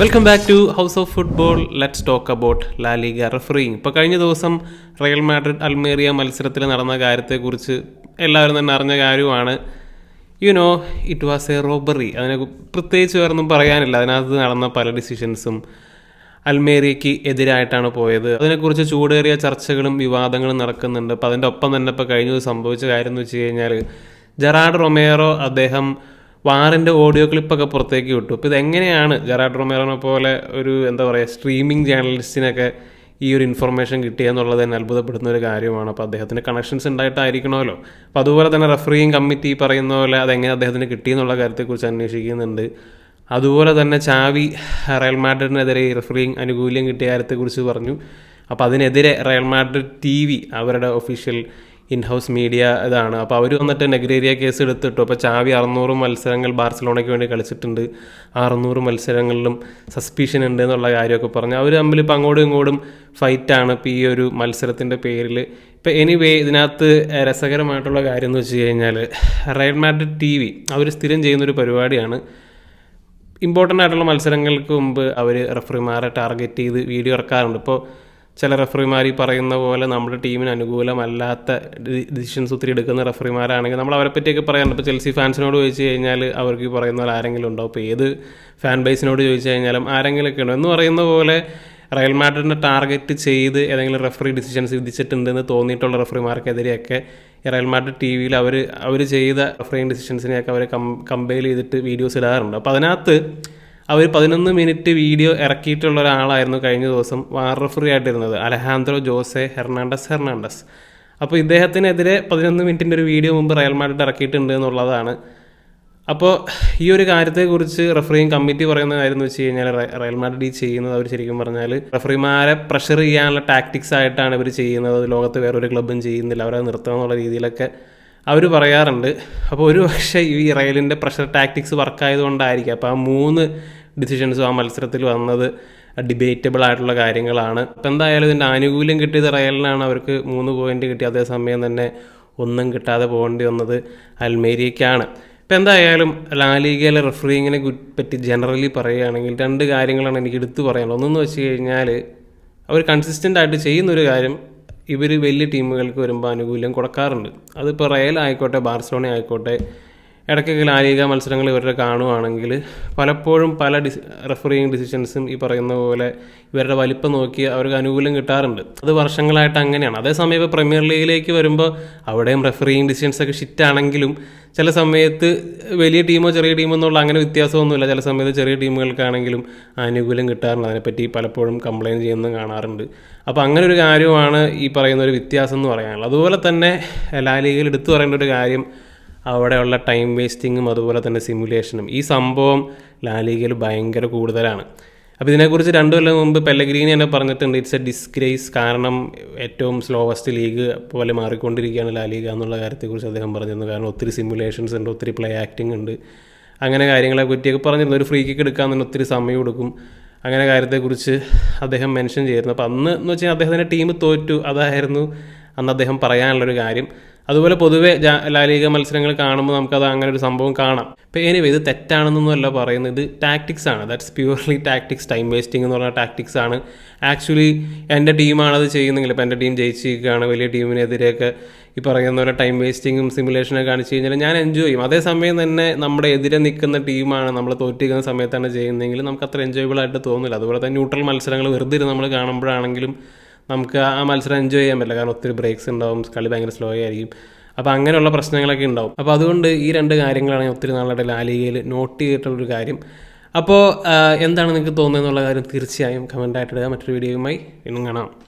Welcome back to house of football let's talk about LaLiga refereeing ഇപ്പോൾ കഴിഞ്ഞ ദിവസം Real Madrid അൽമേറിയ മത്സരത്തിൽ നടന്ന കാര്യത്തെക്കുറിച്ച് എല്ലാവരും തന്നെ അറിഞ്ഞ കാര്യമാണ്. You know it was a robbery അതിനെ പ്രത്യേകിച്ച് വേറൊന്നും പറയാനില്ല. അതിനകത്ത് നടന്ന പല ഡിസിഷൻസും അൽമേരിയയ്ക്ക് എതിരായിട്ടാണ് പോയത്. അതിനെക്കുറിച്ച് ചൂടേറിയ ചർച്ചകളും വിവാദങ്ങളും നടക്കുന്നുണ്ട്. അപ്പോൾ അതിന്റെ ഒപ്പം തന്നെ ഇപ്പോൾ കഴിഞ്ഞ സംഭവിച്ച കാര്യം എന്ന് വെച്ച് കഴിഞ്ഞാൽ ജെറാഡ് റൊമേറോ അദ്ദേഹം വാറിന്റെ ഓഡിയോ ക്ലിപ്പൊക്കെ പുറത്തേക്ക് വിട്ടു. അപ്പോൾ ഇതെങ്ങനെയാണ് ജെറാഡ് റൊമേറോനെ പോലെ ഒരു എന്താ പറയുക സ്ട്രീമിംഗ് ജേർണലിസ്റ്റിനൊക്കെ ഈ ഒരു ഇൻഫർമേഷൻ കിട്ടിയെന്നുള്ളത് തന്നെ അത്ഭുതപ്പെടുന്ന ഒരു കാര്യമാണ്. അപ്പോൾ അദ്ദേഹത്തിന് കണക്ഷൻസ് ഉണ്ടായിട്ടായിരിക്കണമല്ലോ. അപ്പോൾ അതുപോലെ തന്നെ റെഫറിങ് കമ്മിറ്റി പറയുന്ന പോലെ അതെങ്ങനെ അദ്ദേഹത്തിന് കിട്ടിയെന്നുള്ള കാര്യത്തെക്കുറിച്ച് അന്വേഷിക്കുന്നുണ്ട്. അതുപോലെ തന്നെ ചാവി റയൽ മാഡ്രിഡിനെതിരെ റെഫറിങ് ആനുകൂല്യം കിട്ടിയ കാര്യത്തെക്കുറിച്ച് പറഞ്ഞു. അപ്പോൾ അതിനെതിരെ റയൽ മാഡ്രിഡ് ടി വി അവരുടെ ഒഫീഷ്യൽ ഇൻ ഹൗസ് മീഡിയ ഇതാണ്. അപ്പോൾ അവർ വന്നിട്ട് നെഗ്രേരിയ കേസ് എടുത്തിട്ടു. അപ്പോൾ ചാവി അറുന്നൂറ് മത്സരങ്ങൾ ബാർസലോണയ്ക്ക് വേണ്ടി കളിച്ചിട്ടുണ്ട്. അറുന്നൂറ് മത്സരങ്ങളിലും സസ്പീഷൻ ഉണ്ട് എന്നുള്ള കാര്യമൊക്കെ പറഞ്ഞു. അവർ തമ്മിൽ ഇപ്പോൾ അങ്ങോട്ടും ഇങ്ങോട്ടും ഫൈറ്റാണ് ഇപ്പോൾ ഈ ഒരു മത്സരത്തിന്റെ പേരിൽ ഇപ്പോൾ എനിവേ ഇതിനകത്ത് രസകരമായിട്ടുള്ള കാര്യം എന്ന് വെച്ച് കഴിഞ്ഞാൽ റയൽ മാഡ്രിഡ് ടി വി അവർ സ്ഥിരം ചെയ്യുന്നൊരു പരിപാടിയാണ്. ഇമ്പോർട്ടന്റ് ആയിട്ടുള്ള മത്സരങ്ങൾക്ക് മുമ്പ് അവർ റെഫറിമാരെ ടാർഗറ്റ് ചെയ്ത് വീഡിയോ ഇറക്കാറുണ്ട്. ഇപ്പോൾ ചില റെഫറിമാർ ഈ പറയുന്ന പോലെ നമ്മുടെ ടീമിന് അനുകൂലമല്ലാത്ത ഡിസിഷൻസ് ഒത്തിരി എടുക്കുന്ന റെഫറിമാരാണെങ്കിൽ നമ്മൾ അവരെ പറ്റിയൊക്കെ പറയാറുണ്ട്. ഇപ്പോൾ ചെൽസി ഫാൻസിനോട് ചോദിച്ചു കഴിഞ്ഞാൽ അവർക്ക് ഈ പറയുന്ന പോലെ ആരെങ്കിലും ഉണ്ടോ? അപ്പോൾ ഏത് ഫാൻ ബേസിനോട് ചോദിച്ചു കഴിഞ്ഞാലും ആരെങ്കിലുമൊക്കെ ഉണ്ടോ? എന്ന് പറയുന്ന പോലെ റയൽ മാഡ്രിഡിനെ ടാർഗറ്റ് ചെയ്ത് ഏതെങ്കിലും റെഫറി ഡിസിഷൻസ് വിധിച്ചിട്ടുണ്ടെന്ന് തോന്നിയിട്ടുള്ള റെഫറിമാർക്കെതിരെയൊക്കെ റയൽ മാഡ്രിഡ് ടി വിയിൽ അവർ അവർ ചെയ്ത റെഫറിങ് ഡിസിഷൻസിനെയൊക്കെ അവർ കം കമ്പയർ ചെയ്തിട്ട് വീഡിയോസ് ഇടാറുണ്ട്. അപ്പോൾ അതിനകത്ത് അവർ പതിനൊന്ന് മിനിറ്റ് വീഡിയോ ഇറക്കിയിട്ടുള്ള ഒരാളായിരുന്നു കഴിഞ്ഞ ദിവസം VAR referee ആയിട്ടിരുന്നത്. Alejandro Jose Hernandez Hernandez. അപ്പോൾ ഇദ്ദേഹത്തിനെതിരെ പതിനൊന്ന് മിനിറ്റിന്റെ ഒരു വീഡിയോ മുമ്പ് റയൽ മാഡ്രിഡ് ഇറക്കിയിട്ടുണ്ട് എന്നുള്ളതാണ്. അപ്പോൾ ഈ ഒരു കാര്യത്തെക്കുറിച്ച് റഫറിയും കമ്മിറ്റി പറയുന്ന കാര്യം എന്ന് വെച്ച് കഴിഞ്ഞാൽ റയ- റയൽ മാഡ്രിഡ് ഈ ചെയ്യുന്നത് അവർ ശരിക്കും പറഞ്ഞാൽ റെഫറിമാരെ പ്രഷർ ചെയ്യാനുള്ള ടാക്ടിക്സ് ആയിട്ടാണ് ഇവർ ചെയ്യുന്നത്. ലോകത്ത് വേറൊരു ക്ലബ്ബും ചെയ്യുന്നില്ല. അവരെ നിർത്തണം എന്നുള്ള രീതിയിലൊക്കെ അവർ പറയാറുണ്ട്. അപ്പോൾ ഒരു പക്ഷേ ഈ റയലിന്റെ പ്രഷർ ടാക്ടിക്സ് വർക്കായതുകൊണ്ടായിരിക്കും അപ്പോൾ ആ മൂന്ന് ഡിസിഷൻസും ആ മത്സരത്തിൽ വന്നത് ഡിബേറ്റബിൾ ആയിട്ടുള്ള കാര്യങ്ങളാണ്. അപ്പം എന്തായാലും ഇതിന്റെ ആനുകൂല്യം കിട്ടിയത് റയലിനാണ്. അവർക്ക് മൂന്ന് പോയിന്റ് കിട്ടി. അതേസമയം തന്നെ ഒന്നും കിട്ടാതെ പോകേണ്ടി വന്നത് അൽമേരിയയ്ക്കാണ് ഇപ്പം എന്തായാലും ലാലിഗയിലെ റെഫറിങ്ങിനെ പറ്റി ജനറലി പറയുകയാണെങ്കിൽ രണ്ട് കാര്യങ്ങളാണ് എനിക്ക് എടുത്തു പറയാനുള്ളത്. ഒന്നെന്ന് വെച്ച് കഴിഞ്ഞാൽ അവർ കൺസിസ്റ്റന്റ് ആയിട്ട് ചെയ്യുന്നൊരു കാര്യം ഇവർ വലിയ ടീമുകൾക്ക് വരുമ്പോൾ ആനുകൂല്യം കൊടുക്കാറുണ്ട്. അതിപ്പോൾ റയൽ ആയിക്കോട്ടെ ബാർസലോണ ആയിക്കോട്ടെ ഇടയ്ക്കൊക്കെ ലാലിക മത്സരങ്ങൾ ഇവരുടെ കാണുവാണെങ്കിൽ പലപ്പോഴും പല ഡിസ് റെഫറിങ് ഡിസിഷൻസും ഈ പറയുന്ന പോലെ ഇവരുടെ വലിപ്പം നോക്കി അവർക്ക് അനുകൂലം കിട്ടാറുണ്ട്. അത് വർഷങ്ങളായിട്ട് അങ്ങനെയാണ്. അതേസമയം ഇപ്പോൾ പ്രീമിയർ ലീഗിലേക്ക് വരുമ്പോൾ അവിടെയും റെഫറിങ് ഡിസിഷൻസ് ഒക്കെ ഷിറ്റ് ആണെങ്കിലും ചില സമയത്ത് വലിയ ടീമോ ചെറിയ ടീമോ എന്നുള്ള അങ്ങനെ വ്യത്യാസമൊന്നുമില്ല. ചില സമയത്ത് ചെറിയ ടീമുകൾക്കാണെങ്കിലും ആനുകൂല്യം കിട്ടാറുണ്ട്. അതിനെപ്പറ്റി പലപ്പോഴും കംപ്ലയിന്റ് ചെയ്യുന്നത് കാണാറുണ്ട്. അപ്പോൾ അങ്ങനെ ഒരു കാര്യമാണ് ഈ പറയുന്ന ഒരു വ്യത്യാസം എന്ന് പറയാനുള്ളത്. അതുപോലെ തന്നെ ലാലിഗയിൽ എടുത്തു പറയേണ്ട ഒരു കാര്യം അവിടെയുള്ള ടൈം വേസ്റ്റിങ്ങും അതുപോലെ തന്നെ സിമുലേഷനും ഈ സംഭവം ലാലിഗയിൽ ഭയങ്കര കൂടുതലാണ്. അപ്പോൾ ഇതിനെക്കുറിച്ച് രണ്ടു കൊല്ലം മുമ്പ് പെല്ലഗ്രീനി തന്നെ പറഞ്ഞിട്ടുണ്ട് ഇറ്റ്സ് എ ഡിസ്ഗ്രേസ് കാരണം ഏറ്റവും സ്ലോവസ്റ്റ് ലീഗ് പോലെ മാറിക്കൊണ്ടിരിക്കുകയാണ് ലാലിഗ എന്നുള്ള കാര്യത്തെക്കുറിച്ച് അദ്ദേഹം പറഞ്ഞിരുന്നു. കാരണം ഒത്തിരി സിമുലേഷൻസ് ഉണ്ട് ഒത്തിരി പ്ലേ ആക്ടിംഗ് ഉണ്ട്. അങ്ങനെ കാര്യങ്ങളെ പറ്റിയൊക്കെ പറഞ്ഞിരുന്നു. ഒരു ഫ്രീ കിക്ക് എടുക്കാൻ തന്നെ ഒത്തിരി സമയം എടുക്കും അങ്ങനെ കാര്യത്തെക്കുറിച്ച് അദ്ദേഹം മെൻഷൻ ചെയ്തിരുന്നു. അപ്പോൾ അന്ന് എന്ന് വെച്ചാൽ അദ്ദേഹത്തിന്റെ ടീം തോറ്റു. അതായിരുന്നു അന്ന് അദ്ദേഹം പറയാനുള്ളൊരു കാര്യം. അതുപോലെ പൊതുവെ ലാലിക മത്സരങ്ങൾ കാണുമ്പോൾ നമുക്കത് അങ്ങനെ ഒരു സംഭവം കാണാം. ഇപ്പോൾ എനിവേ ഇത് തെറ്റാണെന്നൊന്നുമല്ല പറയുന്നത്. ഇത് ടാക്ടിക്സ് ആണ്. That's purely tactics time wasting എന്ന് പറഞ്ഞ ടാക്ടിക്സ് ആണ്. ആക്ച്വലി എന്റെ ടീമാണ് അത് ചെയ്യുന്നെങ്കിൽ ഇപ്പോൾ എന്റെ ടീം ജയിച്ചിരിക്കുകയാണ് വലിയ ടീമിനെതിരെയൊക്കെ ഈ പറയുന്ന പോലെ ടൈം വേസ്റ്റിങ്ങും സിമുലേഷനൊക്കെ കാണിച്ചു കഴിഞ്ഞാൽ ഞാൻ എൻജോയ് ചെയ്യും. അതേസമയം തന്നെ നമ്മുടെ എതിരെ നിൽക്കുന്ന ടീമാണ് നമ്മൾ തോറ്റിരിക്കുന്ന സമയത്താണ് ചെയ്യുന്നതെങ്കിൽ നമുക്ക് അത്ര എൻജോയബിൾ ആയിട്ട് തോന്നില്ല. അതുപോലെ തന്നെ ന്യൂട്രൽ മത്സരങ്ങൾ വെറുതെ നമ്മൾ കാണുമ്പോഴാണെങ്കിലും നമുക്ക് ആ മത്സരം എൻജോയ് ചെയ്യാൻ പറ്റില്ല. കാരണം ഒത്തിരി ബ്രേക്സ് ഉണ്ടാവും കളി ഭയങ്കര സ്ലോ ആയിരിക്കും. അപ്പോൾ അങ്ങനെയുള്ള പ്രശ്നങ്ങളൊക്കെ ഉണ്ടാവും. അപ്പോൾ അതുകൊണ്ട് ഈ രണ്ട് കാര്യങ്ങളാണ് ഒത്തിരി നാളുടെ ലാലികയിൽ നോട്ട് ചെയ്തിട്ടുള്ളൊരു കാര്യം. അപ്പോൾ എന്താണ് നിങ്ങൾക്ക് തോന്നുന്നത് എന്നുള്ള കാര്യം തീർച്ചയായും കമന്റായിട്ട് ഇടുക. മറ്റൊരു വീഡിയോയുമായി ഇന്നും കാണാം.